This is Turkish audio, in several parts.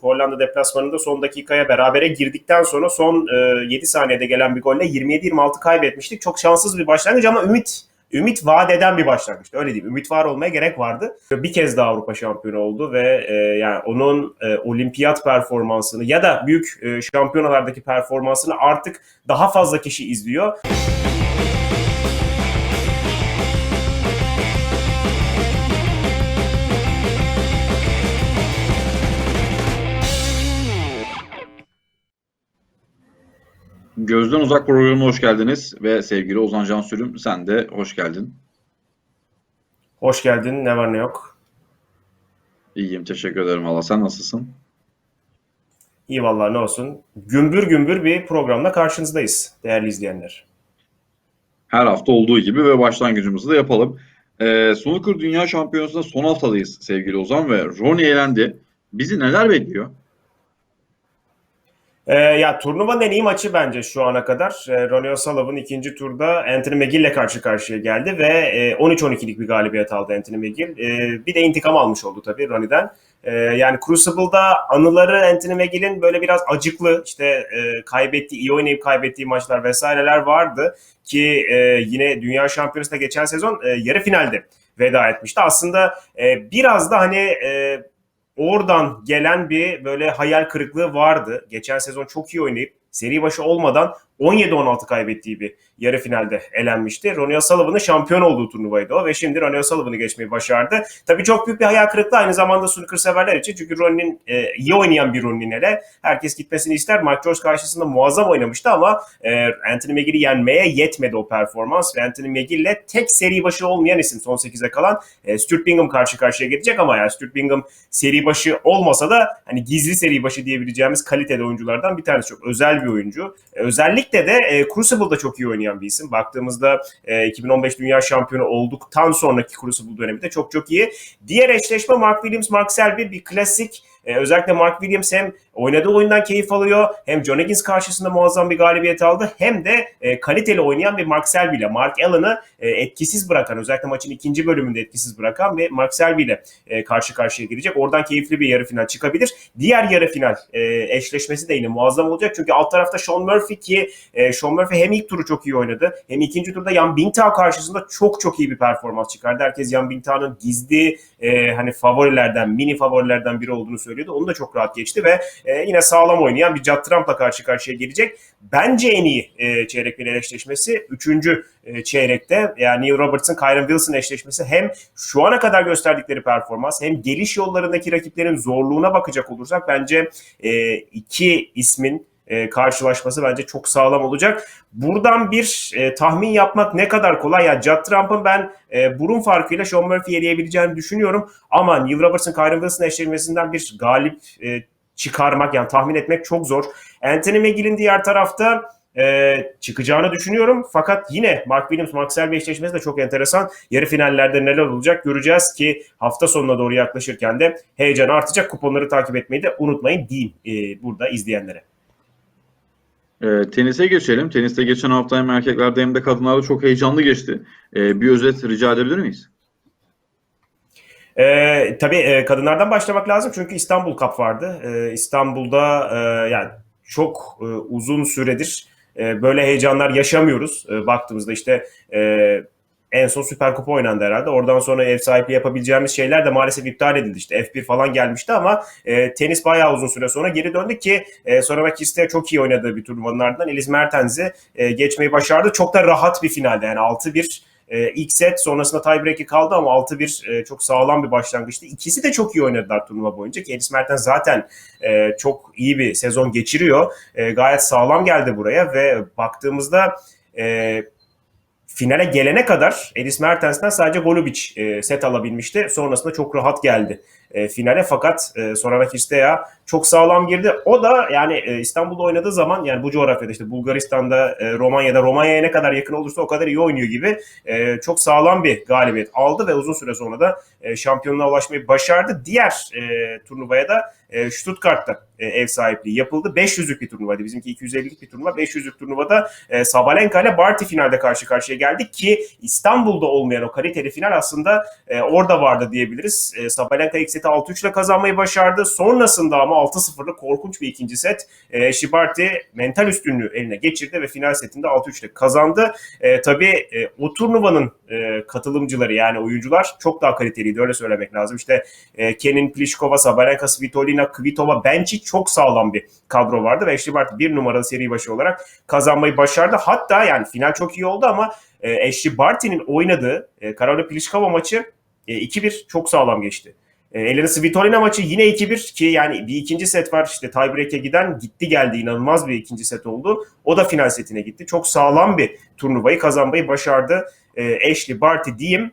Hollanda deplasmanında son dakikaya berabere girdikten sonra son e, 7 saniyede gelen bir golle 27-26 kaybetmiştik. Çok şanssız bir başlangıç ama ümit ümit vaat eden bir başlangıçtı. Öyle diyeyim. Ümit var olmaya gerek vardı. Bir kez daha Avrupa şampiyonu oldu ve e, yani onun e, olimpiyat performansını ya da büyük e, şampiyonalardaki performansını artık daha fazla kişi izliyor. Gözden Uzak programına hoş geldiniz ve sevgili Ozan Can Sürüm sen de hoş geldin. Hoş geldin. Ne var ne yok. İyiyim teşekkür ederim valla sen nasılsın? İyi vallahi ne olsun. Gümbür gümbür bir programla karşınızdayız değerli izleyenler. Her hafta olduğu gibi ve başlangıcımızı da yapalım. Ee, Snooker Dünya Şampiyonası'nda son haftadayız sevgili Ozan ve Ronnie elendi. Bizi neler bekliyor? Ee, ya turnuvanın en maçı bence şu ana kadar. Ee, Ronnie O'Sullivan ikinci turda Anthony McGill ile karşı karşıya geldi ve e, 13-12'lik bir galibiyet aldı Anthony McGill. Ee, bir de intikam almış oldu tabii Ronnie'den. Ee, yani Crucible'da anıları Anthony McGill'in böyle biraz acıklı işte e, kaybettiği, iyi oynayıp kaybettiği maçlar vesaireler vardı ki e, yine Dünya Şampiyonası'nda geçen sezon e, yarı finalde veda etmişti. Aslında e, biraz da hani e, oradan gelen bir böyle hayal kırıklığı vardı. Geçen sezon çok iyi oynayıp seri başı olmadan 17-16 kaybettiği bir yarı finalde elenmişti. Ronnie O'Sullivan'ın şampiyon olduğu turnuvaydı o ve şimdi Ronnie O'Sullivan'ı geçmeyi başardı. Tabii çok büyük bir hayal kırıklığı aynı zamanda snooker severler için. Çünkü Ronnie'nin e, iyi oynayan bir Ronnie'nin hele herkes gitmesini ister. Mike George karşısında muazzam oynamıştı ama e, Anthony McGill'i yenmeye yetmedi o performans ve Anthony McGill'le tek seri başı olmayan isim son 8'e kalan e, Stuart Bingham karşı karşıya gelecek ama yani Stuart Bingham seri başı olmasa da hani gizli seri başı diyebileceğimiz kalitede oyunculardan bir tanesi çok özel bir oyuncu. E, özellikle de e, Crucible'da çok iyi oynayan bir isim. Baktığımızda e, 2015 Dünya Şampiyonu olduktan sonraki Crucible döneminde çok çok iyi. Diğer eşleşme Mark Williams, Mark Selby bir klasik. E, özellikle Mark Williams hem oynadığı oyundan keyif alıyor. Hem John Higgins karşısında muazzam bir galibiyet aldı. Hem de e, kaliteli oynayan bir Mark Selby ile Mark Allen'ı e, etkisiz bırakan özellikle maçın ikinci bölümünde etkisiz bırakan bir Mark Selby ile e, karşı karşıya gelecek. Oradan keyifli bir yarı final çıkabilir. Diğer yarı final e, eşleşmesi de yine muazzam olacak. Çünkü alt tarafta Sean Murphy ki e, Sean Murphy hem ilk turu çok iyi oynadı hem ikinci turda Yan Bingtao karşısında çok çok iyi bir performans çıkardı. Herkes Yan Bingtao'nun gizli e, hani favorilerden, mini favorilerden biri olduğunu söylüyordu. Onu da çok rahat geçti ve e, yine sağlam oynayan bir Judd Trump'la karşı karşıya gelecek. Bence en iyi e, çeyrek final eşleşmesi. Üçüncü e, çeyrekte yani Neil Robertson, Kyron Wilson eşleşmesi hem şu ana kadar gösterdikleri performans hem geliş yollarındaki rakiplerin zorluğuna bakacak olursak bence e, iki ismin e, karşılaşması bence çok sağlam olacak. Buradan bir e, tahmin yapmak ne kadar kolay. Ya yani Judd Trump'ın ben e, burun farkıyla Sean Murphy'yi eleyebileceğini düşünüyorum. Ama Neil Robertson, Kyron Wilson eşleşmesinden bir galip e, çıkarmak yani tahmin etmek çok zor. Anthony McGill'in diğer tarafta e, çıkacağını düşünüyorum. Fakat yine Mark Williams, Mark Selby eşleşmesi de çok enteresan. Yarı finallerde neler olacak göreceğiz ki hafta sonuna doğru yaklaşırken de heyecan artacak. Kuponları takip etmeyi de unutmayın diyeyim e, burada izleyenlere. E, tenise geçelim. Teniste geçen hafta hem erkeklerde hem de kadınlarda çok heyecanlı geçti. E, bir özet rica edebilir miyiz? E, tabii e, kadınlardan başlamak lazım çünkü İstanbul Cup vardı. E, İstanbul'da e, yani çok e, uzun süredir e, böyle heyecanlar yaşamıyoruz. E, baktığımızda işte e, en son Süper Kupa oynandı herhalde. Oradan sonra ev sahipliği yapabileceğimiz şeyler de maalesef iptal edildi. İşte F1 falan gelmişti ama e, tenis bayağı uzun süre sonra geri döndü ki e, sonra Kiste çok iyi oynadığı bir turnuvanın ardından Eliz Mertens'i e, geçmeyi başardı. Çok da rahat bir finalde yani 6-1 e, ilk set sonrasında tiebreak'i kaldı ama 6-1 e, çok sağlam bir başlangıçtı. İkisi de çok iyi oynadılar turnuva boyunca. Enis Mertens zaten e, çok iyi bir sezon geçiriyor. E, gayet sağlam geldi buraya ve baktığımızda e, finale gelene kadar Elis Mertens'ten sadece Golubic e, set alabilmişti. Sonrasında çok rahat geldi e, finale fakat e, Sorana Kistea çok sağlam girdi. O da yani e, İstanbul'da oynadığı zaman yani bu coğrafyada işte Bulgaristan'da, e, Romanya'da, Romanya'ya ne kadar yakın olursa o kadar iyi oynuyor gibi e, çok sağlam bir galibiyet aldı ve uzun süre sonra da e, şampiyonluğa ulaşmayı başardı. Diğer e, turnuvaya da e, Stuttgart'ta e, ev sahipliği yapıldı. 500'lük bir turnuvaydı. Bizimki 250'lik bir turnuva. 500'lük turnuvada e, Sabalenka ile Barty finalde karşı karşıya geldik ki İstanbul'da olmayan o kaliteli final aslında e, orada vardı diyebiliriz. E, Sabalenka ilk seti 6-3 ile kazanmayı başardı. Sonrasında ama 6-0'lık korkunç bir ikinci set. E, Barty mental üstünlüğü eline geçirdi ve final setinde 6-3 ile kazandı. E, tabii e, o turnuvanın e, katılımcıları yani oyuncular çok daha kaliteliydi öyle söylemek lazım. İşte e, Kenin Pliskova, Sabalenka, Svitolina, Kvitova, Benčić çok sağlam bir kadro vardı ve Ashley Barty bir numaralı seri başı olarak kazanmayı başardı. Hatta yani final çok iyi oldu ama e, Ashley Barty'nin oynadığı e, Karolina Pliskova maçı e, 2-1 çok sağlam geçti. E, Elena Svitolina maçı yine 2-1 ki yani bir ikinci set var işte tiebreak'e giden gitti geldi inanılmaz bir ikinci set oldu. O da final setine gitti. Çok sağlam bir turnuvayı kazanmayı başardı. E, Ashley Barty diyeyim.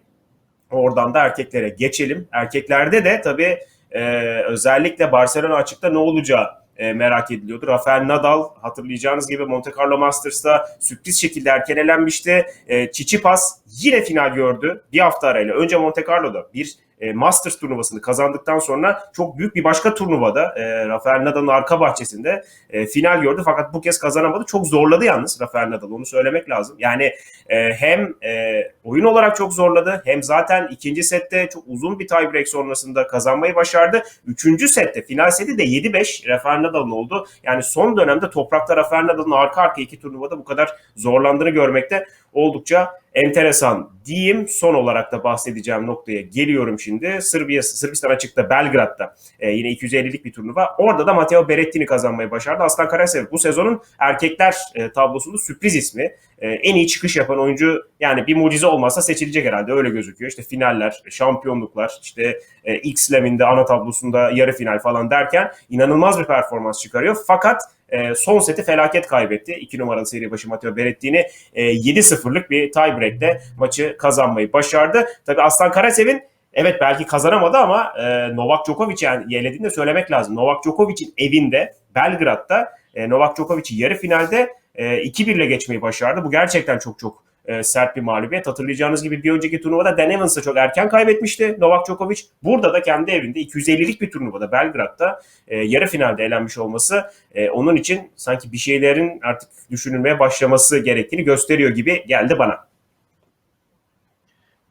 Oradan da erkeklere geçelim. Erkeklerde de tabii e, özellikle Barcelona açıkta ne olacağı e, merak ediliyordu. Rafael Nadal hatırlayacağınız gibi Monte Carlo Masters'ta sürpriz şekilde erken elenmişti. E, Tsitsipas yine final gördü. Bir hafta arayla. Önce Monte Carlo'da bir e, Masters turnuvasını kazandıktan sonra çok büyük bir başka turnuvada e, Rafael Nadal'ın arka bahçesinde e, final gördü. Fakat bu kez kazanamadı. Çok zorladı yalnız Rafael Nadal. Onu söylemek lazım. Yani e, hem e, oyun olarak çok zorladı hem zaten ikinci sette çok uzun bir tiebreak sonrasında kazanmayı başardı. Üçüncü sette final seti de 7-5 Rafael Nadal'ın oldu. Yani son dönemde toprakta Rafael Nadal'ın arka arka iki turnuvada bu kadar zorlandığını görmekte oldukça enteresan diyeyim. Son olarak da bahsedeceğim noktaya geliyorum şimdi. Sırbistan, Sırbistan açıkta Belgrad'da e, yine 250'lik bir turnuva. Orada da Matteo Berrettini kazanmayı başardı. Aslan Karasev bu sezonun erkekler e, tablosunda sürpriz ismi. E, en iyi çıkış yapan oyuncu yani bir mucize olmazsa seçilecek herhalde öyle gözüküyor. İşte finaller, şampiyonluklar, işte e, X-Lem'inde ana tablosunda yarı final falan derken inanılmaz bir performans çıkarıyor. Fakat e, son seti felaket kaybetti. 2 numaralı seri başı Matteo Berrettini e, 7-0'lık bir tiebreak'te maçı kazanmayı başardı. Tabii Aslan Karasev'in evet belki kazanamadı ama e, Novak Djokovic yani yerlediğini de söylemek lazım. Novak Djokovic'in evinde Belgrad'da e, Novak Djokovic'i yarı finalde e, 2-1 ile geçmeyi başardı. Bu gerçekten çok çok e, sert bir mağlubiyet. Hatırlayacağınız gibi bir önceki turnuvada Dan Evans'a çok erken kaybetmişti Novak Djokovic. Burada da kendi evinde 250'lik bir turnuvada Belgrad'da e, yarı finalde elenmiş olması e, onun için sanki bir şeylerin artık düşünülmeye başlaması gerektiğini gösteriyor gibi geldi bana.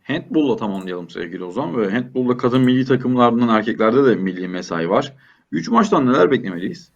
Handball'la tamamlayalım sevgili Ozan ve handball'da kadın milli takımlarından erkeklerde de milli mesai var. 3 maçtan neler beklemeliyiz?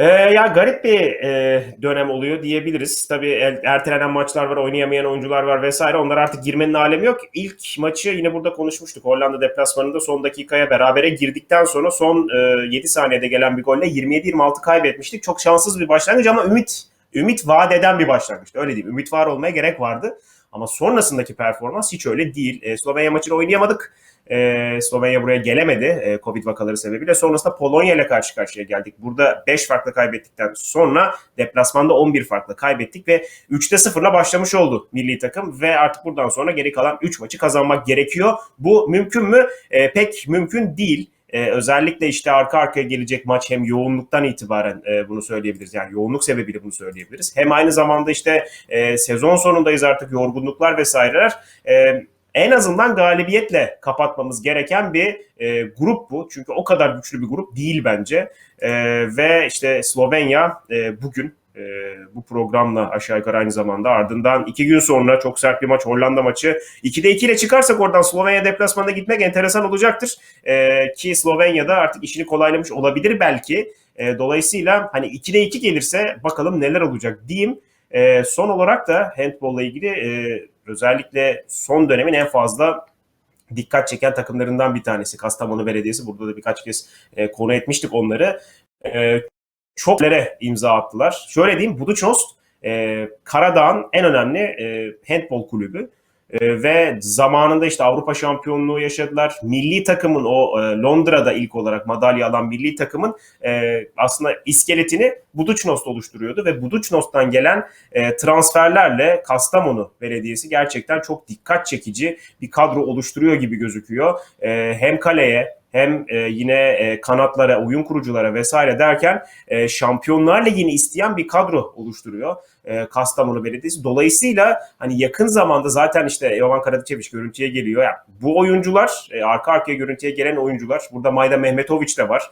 Ee, ya garip bir e, dönem oluyor diyebiliriz. Tabii el- ertelenen maçlar var, oynayamayan oyuncular var vesaire. Onlar artık girmenin alemi yok. İlk maçı yine burada konuşmuştuk. Hollanda deplasmanında son dakikaya berabere girdikten sonra son e, 7 saniyede gelen bir golle 27-26 kaybetmiştik. Çok şanssız bir başlangıç ama ümit ümit vaat eden bir başlangıçtı. Öyle diyeyim. Ümit var olmaya gerek vardı. Ama sonrasındaki performans hiç öyle değil. E, Slovenya maçını oynayamadık. E, Slovenya buraya gelemedi e, Covid vakaları sebebiyle. Sonrasında Polonya ile karşı karşıya geldik. Burada 5 farklı kaybettikten sonra deplasmanda 11 farklı kaybettik ve 3'te 0'la başlamış oldu milli takım ve artık buradan sonra geri kalan 3 maçı kazanmak gerekiyor. Bu mümkün mü? E, pek mümkün değil. Ee, özellikle işte arka arkaya gelecek maç hem yoğunluktan itibaren e, bunu söyleyebiliriz. Yani yoğunluk sebebiyle bunu söyleyebiliriz. Hem aynı zamanda işte e, sezon sonundayız artık yorgunluklar vesaireler. E, en azından galibiyetle kapatmamız gereken bir e, grup bu. Çünkü o kadar güçlü bir grup değil bence. E, ve işte Slovenya e, bugün e, bu programla aşağı yukarı aynı zamanda ardından iki gün sonra çok sert bir maç Hollanda maçı 2'de 2 ile çıkarsak oradan Slovenya deplasmanına gitmek enteresan olacaktır. E, ki Slovenya'da artık işini kolaylamış olabilir belki. E, dolayısıyla hani 2'de 2 gelirse bakalım neler olacak diyeyim. E, son olarak da handball'la ilgili e, özellikle son dönemin en fazla dikkat çeken takımlarından bir tanesi Kastamonu Belediyesi. Burada da birkaç kez e, konu etmiştik onları. E, çok lere imza attılar. Şöyle diyeyim Budućnost e, Karadağ'ın en önemli e, handball kulübü. E, ve zamanında işte Avrupa şampiyonluğu yaşadılar. Milli takımın o e, Londra'da ilk olarak madalya alan milli takımın e, aslında iskeletini Budućnost oluşturuyordu ve Budućnost'tan gelen e, transferlerle Kastamonu Belediyesi gerçekten çok dikkat çekici bir kadro oluşturuyor gibi gözüküyor. E, hem kaleye hem e, yine e, kanatlara, oyun kuruculara vesaire derken e, Şampiyonlar Ligi'ni isteyen bir kadro oluşturuyor e, Kastamonu Belediyesi. Dolayısıyla hani yakın zamanda zaten işte Jovan Karadicevic görüntüye geliyor. Yani bu oyuncular, e, arka arkaya görüntüye gelen oyuncular, burada Mayda Mehmetovic de var.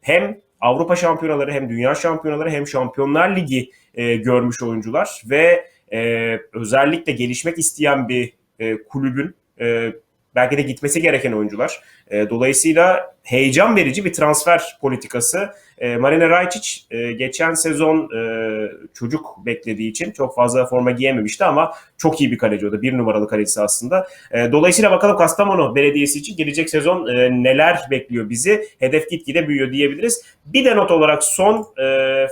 Hem Avrupa şampiyonaları hem dünya şampiyonaları hem Şampiyonlar Ligi e, görmüş oyuncular ve e, özellikle gelişmek isteyen bir e, kulübün e, Belki de gitmesi gereken oyuncular. Dolayısıyla heyecan verici bir transfer politikası. E, Marina Rajcic e, geçen sezon e, çocuk beklediği için çok fazla forma giyememişti ama çok iyi bir kaleci o da. Bir numaralı kalecisi aslında. E, dolayısıyla bakalım Kastamonu Belediyesi için gelecek sezon e, neler bekliyor bizi. Hedef gitgide büyüyor diyebiliriz. Bir de not olarak son e,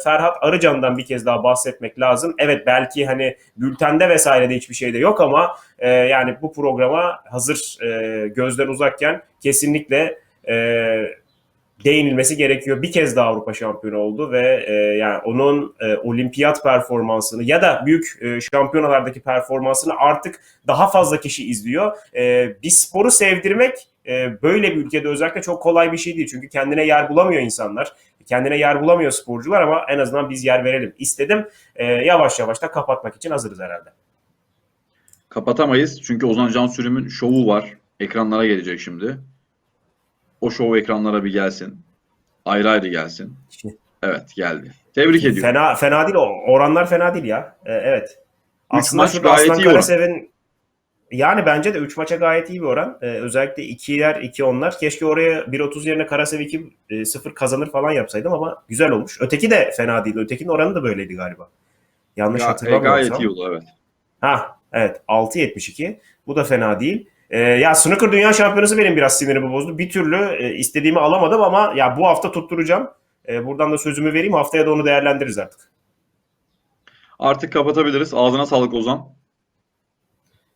Ferhat Arıcan'dan bir kez daha bahsetmek lazım. Evet belki hani bültende vesairede hiçbir şey de yok ama e, yani bu programa hazır e, gözden uzakken kesinlikle e, değinilmesi gerekiyor. Bir kez daha Avrupa şampiyonu oldu ve e, yani onun e, olimpiyat performansını ya da büyük e, şampiyonalardaki performansını artık daha fazla kişi izliyor. E, bir sporu sevdirmek e, böyle bir ülkede özellikle çok kolay bir şey değil. Çünkü kendine yer bulamıyor insanlar. Kendine yer bulamıyor sporcular ama en azından biz yer verelim istedim. E, yavaş yavaş da kapatmak için hazırız herhalde. Kapatamayız çünkü Ozan Can Sürüm'ün şovu var. Ekranlara gelecek şimdi. O şov ekranlara bir gelsin. Ayrı ayrı gelsin. Evet geldi. Tebrik ediyorum. Fena fena değil o. Oranlar fena değil ya. E, evet. Üç maç gayet Aslan iyi. Karasev'in yani bence de 3 maça gayet iyi bir oran. Ee, özellikle 2'ler 2 onlar. Keşke oraya 1.30 yerine Karasev 2-0 kazanır falan yapsaydım ama güzel olmuş. Öteki de fena değil. Ötekinin oranı da böyleydi galiba. Yanlış Ga- e, hatırlamıyorsam. gayet iyi oldu evet. Ha evet 6.72. Bu da fena değil. Ee, ya snooker dünya şampiyonası benim biraz sinirimi bozdu. Bir türlü e, istediğimi alamadım ama ya bu hafta tutturacağım. E, buradan da sözümü vereyim. Haftaya da onu değerlendiririz artık. Artık kapatabiliriz. Ağzına sağlık Ozan.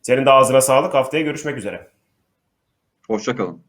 Senin de ağzına sağlık. Haftaya görüşmek üzere. Hoşça kalın.